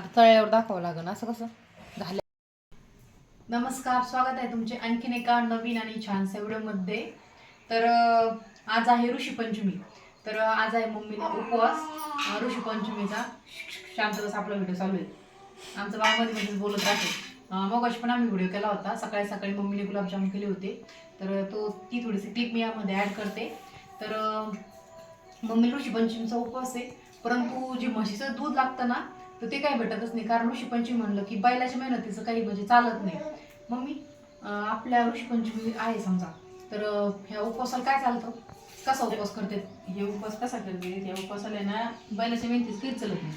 आता तळ्यावर दाखवावं लागेल असं कसं? झालं. नमस्कार स्वागत आहे तुमचे आणखीन एका नवीन आणि छान व्हिडिओमध्ये. तर आज आहे ऋषीपंचमी तर आज आहे मम्मीला उपवास. ऋषीपंचमीचा शांत बस आपला व्हिडिओ चालू आहे. आमचं बाबामध्ये मध्ये मध्येच बोलत राहते. मग पण आम्ही व्हिडिओ केला होता. सकाळी सकाळी मम्मीने गुलाबजाम केले होते. तर तो ती थोडीशी क्लिप मी यामध्ये ॲड करते. तर मम्मी ऋषीपंचमीचा उपवास आहे. परंतु जे म्हशीचं दूध लागतं ना तर ते काही भेटतच नाही. कारण ऋषीपंचमी म्हणलं की बैलाच्या मेहनतीचं काही म्हणजे चालत नाही. मम्मी मी आपल्या ऋषीपंचमी आहे समजा. तर ह्या उपवासाला काय चालतं? कसा उपवास करते? हे उपवास कसा करते? ह्या उपवासाला आहे ना बैलाच्या मेहनतीच काहीच चालत नाही.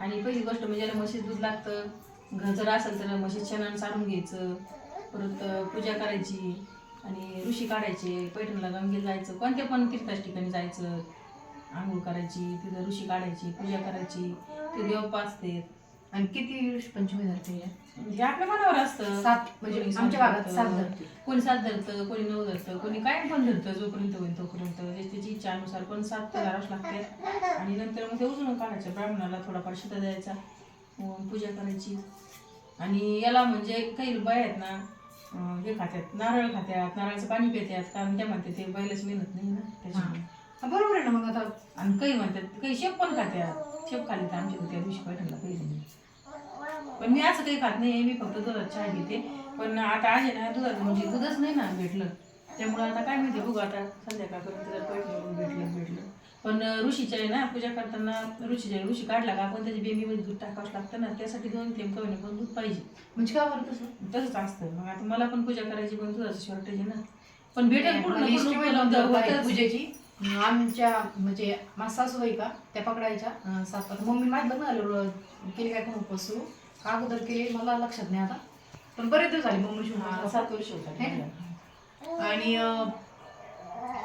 आणि पहिली गोष्ट म्हणजे म्हशीत दूध लागतं घर जर असेल तर म्हशीत शेणानं सारून घ्यायचं परत पूजा करायची आणि ऋषी काढायचे पैठणला गंगेला जायचं कोणत्या पण तीर्थाच ठिकाणी जायचं आंघोळ करायची तिथं ऋषी काढायची पूजा करायची. ते देव पाचते आणि किती ऋषीपंचमी धरते या? म्हणजे आपल्या मनावर असतं. सात म्हणजे कोणी आमच्या सात भागात सात धरतं, कोणी सात धरतं कोणी नऊ धरतं कोणी काय पण धरतं जोपर्यंत होईल तोपर्यंत. जे त्याची इच्छानुसार पण सात ते धरावंच लागते. आणि नंतर मग ते उजळून काढायचं ब्राह्मणाला थोडाफार शिता द्यायचा पूजा करायची. आणि याला म्हणजे काही बाय आहेत ना हे खात्यात नारळ खात्यात नारळाचं पाणी पित्यात कारण त्या म्हणते ते बैलाची मेहनत नाही ना त्याच्यामुळे. हा, बरोबर आहे ना मग आता. आणि काही म्हणतात काही शेप पण खात्यात. शेप खाली तर आमच्या त्या दिवशी पैठणला नाही पण मी असं काही खात नाही मी फक्त दुधात चहा घेते. पण आता आहे ना दुधात म्हणजे दूधच नाही ना भेटलं. त्यामुळे आता काय माहिती बघू आता संध्याकाळपर्यंत जर पैठण भेटलं भेटलं. पण ऋषीच्या आहे ना पूजा करताना ऋषीच्या ऋषी काढला का आपण त्याच्या बेबीमध्ये दूध टाकावंच लागतं ना त्यासाठी दोन थेंब कमी पण दूध पाहिजे. म्हणजे काय बरं तसं? तसंच असतं. मग आता मला पण पूजा करायची पण दुधाचं शॉर्टेज आहे ना. पण भेटेल पूर्ण. पूजेची. आमच्या म्हणजे माझ्या सासूबाई का त्या पकडायच्या आता मम्मी माझं लग्न झालं केली काय कोण उपवास सुरू? का अगोदर केली? मला लक्षात नाही आता. पण बरेच दिवस झाले मम्मी हा, सात वर्ष होतात? आणि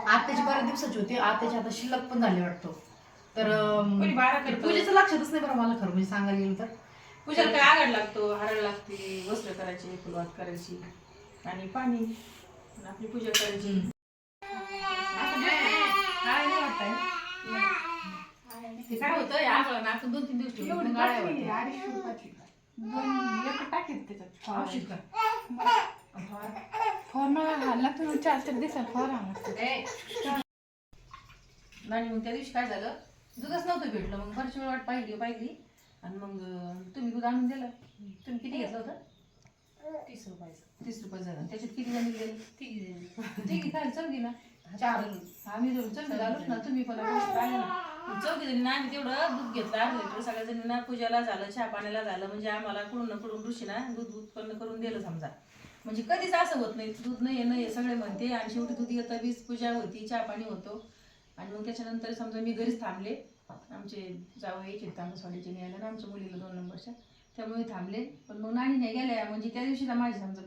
आत्याची बऱ्याच दिवसाची होती. आत्याची आता शिल्लक पण झाली वाटतं. तर बारा. पूजेचं लक्षातच नाही बरं मला खरं म्हणजे सांगायला गेलं तर. पूजेला काय आगड लागतो? हरळ लागते वस्त्र करायचे फुलवात करायची आणि पाणी. आणि आपली पूजा करायची. आपण दोन तीन दिवस ठेवलं, मग गाळ्या होत्या. औषध का? ए, नाही मग त्या दिवशी काय झालं? दूधच नव्हतं भेटलं मग बरेच वेळ वाट पाहिली पाहिली. आणि मग अं, तुम्ही दूध आणून दिलं. तुम्ही किती घेतलं होतं? तीस रुपयाचं. तीस रुपये झालं त्याच्यात किती जणी गेले? ठीक आहे चल ना? चार. आम्ही चल ना तुम्ही पण आले ना. आम्ही तेवढं दूध घेतलं अर्ध लिटर सगळ्या जणींना पूजाला झालं चहा पाण्याला झालं म्हणजे आम्हाला कुठून ना कुठून ऋषी ना दूध उत्पन्न करून दिलं समजा. म्हणजे कधीच असं होत नाही दूध नाही नाही सगळे म्हणते आणि शेवटी दूध येतं वीज पूजा होती चहा पाणी होतो. आणि मग त्याच्यानंतर समजा मी घरीच थांबले. आमचे जावं यायचे तांबसवाडीचे न्यायला ना आमच्या मुलीला दोन नंबरच्या. त्यामुळे थांबले. पण मग नाणी नाही गेल्या म्हणजे त्या दिवशी माझी समजा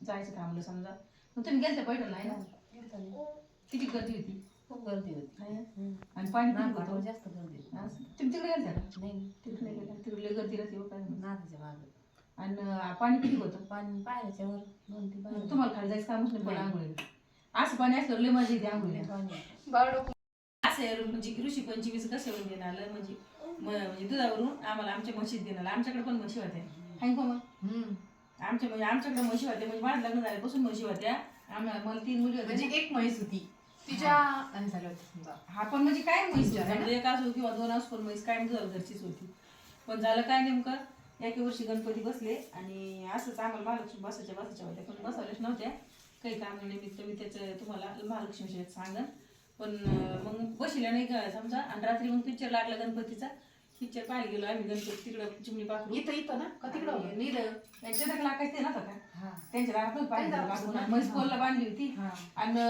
जायचं थांबलं समजा. मग तुम्ही गेलते पैठणला आहे ना? किती गर्दी होती खूप गर्दी होती? आणि पाणी किती होतं? जास्त गर्दी होती. तुम्ही तिकडे गेलते का नाही तिकडे नाही गेला तिकडे गर्दी राहते हो काय मागं. आणि पाणी किती होतं पाणी पायऱ्याच्या वर दोन तीन पायऱ्या. तुम्हाला खाली जायचं कामच नाही पण नाही. आंघोळीला असं पाणी असल्यावर लय मजा येते आंघोळीला पाणी. असं म्हणजे ऋषी पंचमीचं कसं येऊन देणं आलं म्हणजे म- म्हणजे दुधावरून आम्हाला आमच्या म्हशीत देणं आलं आमच्याकडे पण म्हशी होत्या हाय का मग हम्म. आमच्या म्हणजे आमच्याकडे म्हशी होत्या म्हणजे माझं लग्न झाल्यापासून म्हशी होत्या आम्हाला मला तीन मुली होत्या म्हणजे एक म्हैस होती. तिच्या आणि झाल्या होत्या समजा. हा पण म्हणजे काय म्हैस होत्या? म्हणजे एक असो किंवा दोन असो पण म्हैस काय दुधाला घरचीच होती. पण झालं काय नेमकं? एके वर्षी गणपती बसले आणि असंच आम्हाला महालक्ष्मी बसायच्या बसायच्या होत्या पण बसवल्याच नव्हत्या. काही कामानिमित्त मी त्याचं तुम्हाला महालक्ष्मी विषयात सांगन. पण अं, मग बसल्या नाही का समजा आणि रात्री मग पिक्चर लागला गणपतीचा. पिक्चर पाहायला गेलो आम्ही गणपती तिकडं चिमणी पाकडू इथं इथं ना? का तिकडं नीर यांच्या तक लागायचं ना हा. त्यांच्या रात्रात पाहिजे त्यांच्या. म्हैस बांधली होती. हा. आणि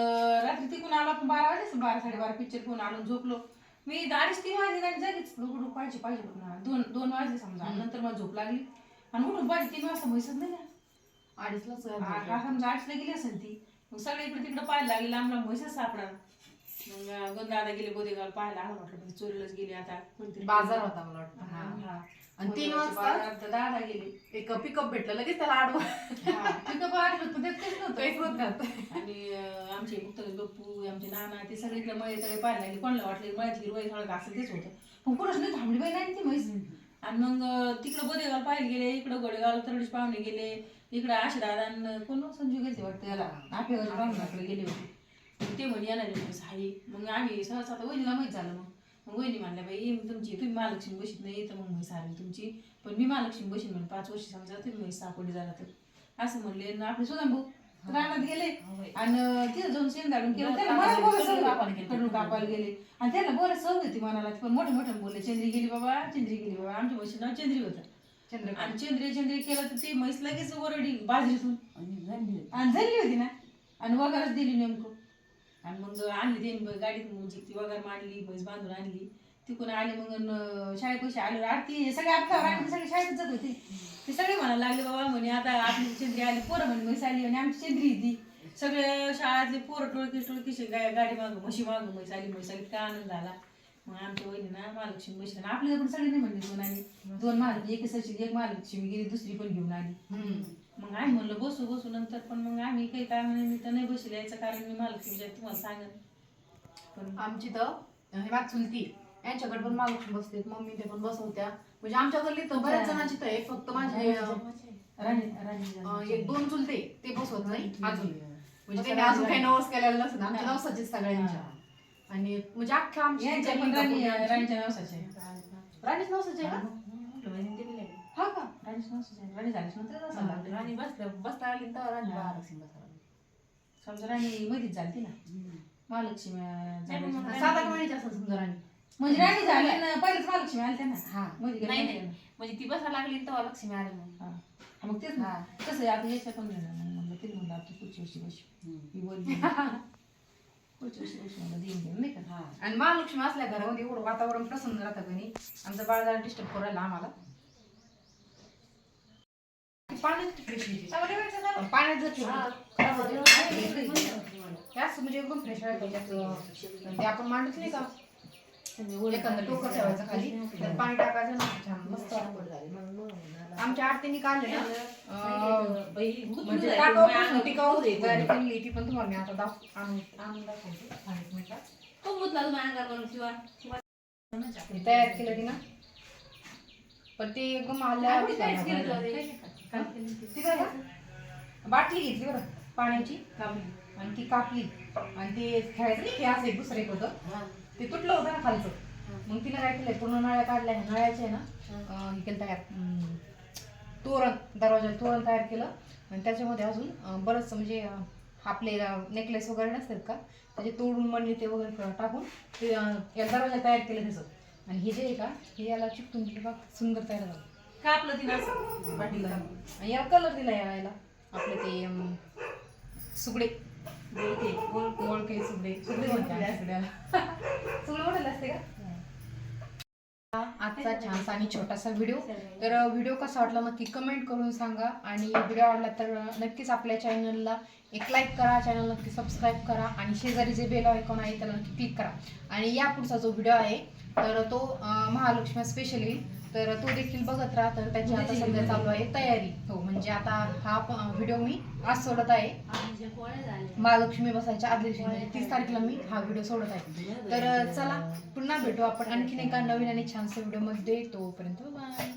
रात्री तिकून आलो आपण बारा वाजे बारा साडेबारा पिक्चर कोण आलो झोपलो. मी अडीच तीन वाजले आणि जागीच उठून पाहिजे पाहिजे. दोन दोन वाजले समजा. नंतर मला झोप लागली. आणि उठून पाहिजे तीन वाजता म्हैसच नाही हा समजा आठला गेली असेल ती मग सगळे इकडे तिकडे पाहायला लागली लांबला म्हैसच सापडा. मग दादा गेले बोदेगाव पाहायला आलो म्हटलं पण चोरीलाच गेली आता कोणतरी बाजार होता मला वाटतं हा, हा हा. आणि तीन बोदेगावच्या वाजता बाजारात दादा गेले. एक पिकअप भेटलं लगेच त्याला आडवं. हा, तिथं पाहिलं होतं, त्यात काहीच नव्हतं. काहीच नव्हतं. आणि अं, आमचे मुक्तगत गप्पू आमचे नाना ते सगळे इकडे मळे तळे पाहायला लागले. कोणाला वाटले मळ्यातली रोई थोडं घासल तेच होतं. पण कोणाच नाही थांबली बाई नाही ती म्हैस. आणि मग अं, तिकडं बोदेगाव पाहायला गेले इकडं गोडेगाव तरडीच पाहुणे गेले इकडं आशिराद आणि कोण? संजू गेले वाटतं याला? आपेगावच्या पाहुण्याकडे गेले होते. ते म्हणे येणार आहे साडी. मग आम्ही सहसा आता वहिनीला माहीत झालं मग. मग वहिनी म्हणल्या बाई तुमची तुम्ही महालक्ष्मी बशीत नाही तर मग म्हैस आली तुमची. पण मी महालक्ष्मी बशीत म्हणे पाच वर्ष समजा तुम्ही म्हैस सापडी झाला तर. असं म्हणले आणि आपले सुद्धा भाऊ रानात गेले. आणि तिथं जाऊन शेण दाडून केलं त्याला मला कापायला गेले. आणि त्याला बोलायला सवय होती मनाला. पण मोठे मोठे बोलले चंद्री गेली बाबा चंद्री गेली बाबा. आमच्या म्हशी नाव चंद्री होतं. चंद्र. आणि चंद्री चंद्री केलं तर ती म्हैस लगेच ओरडी बाजरीतून. आणि झाली होती ना. आणि वगैरेच दिली नेमकं. आणि मग आणली ते गाडीत म्हणजे ती वगैरे मांडली म्हैस बांधून आणली. तिकडून आले मग शाळेपाशी आले आरती सगळे आपल्यावर आणि सगळे शाळेत जात होते. ते सगळे म्हणायला लागले बाबा म्हणे आता आपली चंद्री आली पोरं म्हणे म्हैस आली आणि आमची चंद्री ती सगळे शाळातले पोरं टोळकी टोळकीचे गा गाडी मागं म्हशी मागं म्हैस आली म्हैस आली काय आनंद झाला. मग आमच्या वहिनी ना महालक्ष्मी बसली आणि आपल्या पण सगळे नाही म्हणले दोन आणि दोन महालक्ष्मी एक सची एक महालक्ष्मी गेली दुसरी पण घेऊन आली. मग आम्ही म्हणलं बसू बसू नंतर पण मग आम्ही काही कारणानिमित्त नाही बसले याचं कारण मी महालक्ष्मीच्या तुम्हाला सांगेन. पण आमची तर हे माझ चुलती यांच्याकडे पण महालक्ष्मी बसते मम्मी ते पण बसवत्या. म्हणजे आमच्या गल्लीत तर बऱ्याच जणांची तर आहे फक्त माझे अं, राणी राणी. अं, एक दोन चुलते ते बसवत नाही अजून. म्हणजे त्यांनी अजून काही नवस केलेलं नसतं आमच्या नवसाचे सगळ्यांच्या. आणि म्हणजे अख्ख्या आमची यांच्या पण राणी राणीच्या नावाचे राणीच नवसाचे का? हा का? नावाचे राणी झालीच नंतर असं लागलं. राणी बसल्या बसता आली तेव्हा राणी महालक्ष्मी बसायला समजा राणी मध्येच झाली ना महालक्ष्मी अं, झाली. सात आठ महिन्याची असं समजा राणी. म्हणजे राणी झाली ना पहिलेच महालक्ष्मी आली ना हा. मध्ये गेली नाही नाही. नाही म्हणजे ती बसायला लागली तेव्हा लक्ष्मी आली मग. हा. मग तेच ना. कसं आहे आता याच्या पण घेणार मग म्हणलं तिला म्हणलं आता पुढच्या वर्षी बसू. ही बोलली पुढच्या वर्षी बसू म्हणलं देईन घेऊन नाही का? हा. आणि महालक्ष्मी असल्या घरामध्ये एवढं वातावरण प्रसन्न राहतं कणी आमचं बाळ जरा डिस्टर्ब करायला आम्हाला. पाण्यात फ्रेश पाण्यात जर ठेवलं खराब होते. हे असं म्हणजे एकदम फ्रेश ते आपण मांडत नाही का? एखादं टोकर ठेवायचं खाली त्यात पाणी टाकायचं ना छान मस्त. वाटतं. आमच्या आरतीने काढले ना अं, म्हणजे टाकाऊ टिकाऊ तयारी केली ती पण तुम्हाला मी आता दाख आणून आणून दाखवते. हा, एक मिनिटात. हे तयार केलं ती ना? पण ते एकदम आल्या काहीच केलं तुला ते? ती काय का? बाटली घेतली बरं पाण्याची आणि ती कापली. आणि ते खेळायचं नाही ते असं एक दुसरं एक होतं. ते तुटलं होतं ना खालचं. मग तिला काय केलंय पूर्ण नळ्या काढल्या. नळ्याचे ना हे. केलं तयार. तोरण दरवाजाला तोरण तयार केलं. आणि त्याच्यामध्ये अजून बरंच म्हणजे आपले नेकलेस वगैरे नसतात का? त्याचे तोडून म्हणले ते वगैरे क- टाकून ते दरवाजा तयार केलं त्याचं. आणि हे जे आहे का हे याला चिकटून बघ सुंदर तयार झालं. कापलं तिला असं? पाठीला कलर दिला या वेळेला आपले ते अं, सुगडे. बोलते बोल ओळखे सुगडे. सुगडे म्हणते आम्ही सुगड्याला. सुगडे मोठे असते का? आजचा छानसा आणि छोटासा व्हिडिओ तर व्हिडिओ कसा वाटला नक्की कमेंट करून सांगा. आणि व्हिडिओ आवडला तर नक्कीच आपल्या चॅनलला एक लाईक करा. चॅनल नक्की सबस्क्राईब करा. आणि शेजारी जे बेल आयकॉन आहे त्याला नक्की क्लिक करा. आणि या पुढचा जो व्हिडिओ आहे तर तो अं, महालक्ष्मी स्पेशल येईल. तर तो देखील बघत राहा तर त्याची आता सध्या चालू आहे तयारी. हो म्हणजे आता हा व्हिडिओ मी आज सोडत आहे. महालक्ष्मी बसायच्या आदल्या दिवशी म्हणजे तीस तारखेला मी हा व्हिडिओ सोडत आहे. तर चला पुन्हा भेटू आपण आणखीन एका नवीन आणि छानशा व्हिडिओमध्ये. तोपर्यंत बाय